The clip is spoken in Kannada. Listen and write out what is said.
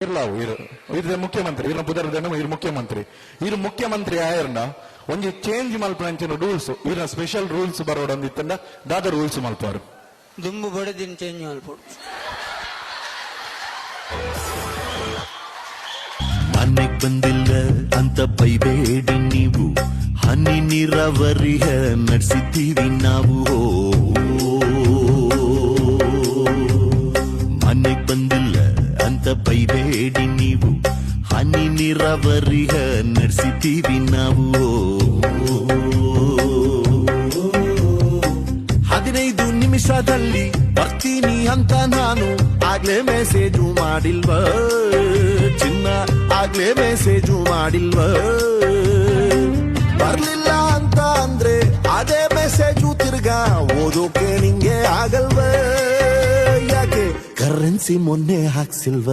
ಇರ್ಲಾವು ಇರು ಇದು ಮುಖ್ಯಮಂತ್ರಿ ಇರ್ನ ಪುದರ್ದನ ಇರು ಮುಖ್ಯಮಂತ್ರಿ ಇರು ಮುಖ್ಯಮಂತ್ರಿ ಆಯರ್ನ ಒಂಜಿ ಚೇಂಜ್ ಮಲ್ಪನಂಚಿನ ರೂಲ್ಸ್ ಇರ್ನ ಸ್ಪೆಷಲ್ ರೂಲ್ಸ್ ಬರೋಡೊಂದಿತ್ತಂಡ ದಾದ ರೂಲ್ಸ್ ಮಲ್ಪಾರು ದುಂಬು ಬಡದಿನ ಚೇಂಜ್ ಮಾಡ್ಬಿಡು ಮನೆಗ್ ಬಂದಿಲ್ಲ ಅಂತ ಬೈಬೇಡಿ ನೀವು ಹನಿ ನೀರಾವರಿಯ ನಡೆಸಿದ್ದೀವಿ ನಾವು ಮನೆಗ್ ಬಂದಿಲ್ಲ ಬೈಬೇಡಿ ನೀವು. ಹನಿ ನೀರಾವರಿಯ ನಡೆಸಿದ್ದೀವಿ ನಾವು. ಹದಿನೈದು ನಿಮಿಷದಲ್ಲಿ ಬರ್ತೀನಿ ಅಂತ ನಾನು. ಆಗ್ಲೇ ಮೆಸೇಜು ಮಾಡಿಲ್ವ? ಚಿನ್ನ, ಆಗ್ಲೇ ಮೆಸೇಜು ಮಾಡಿಲ್ವ? ಬರ್ಲಿಲ್ಲ ಅಂತ ಅಂದ್ರೆ ಅದೇ ಮೆಸೇಜು ತಿರ್ಗಾ ಓದೋಕೆ ನಿಂಗೆ ಆಗಲ್ವ? ಯಾಕೆ ಕರೆನ್ಸಿ ಮೊನ್ನೆ ಹಾಕ್ಸಿಲ್ವ?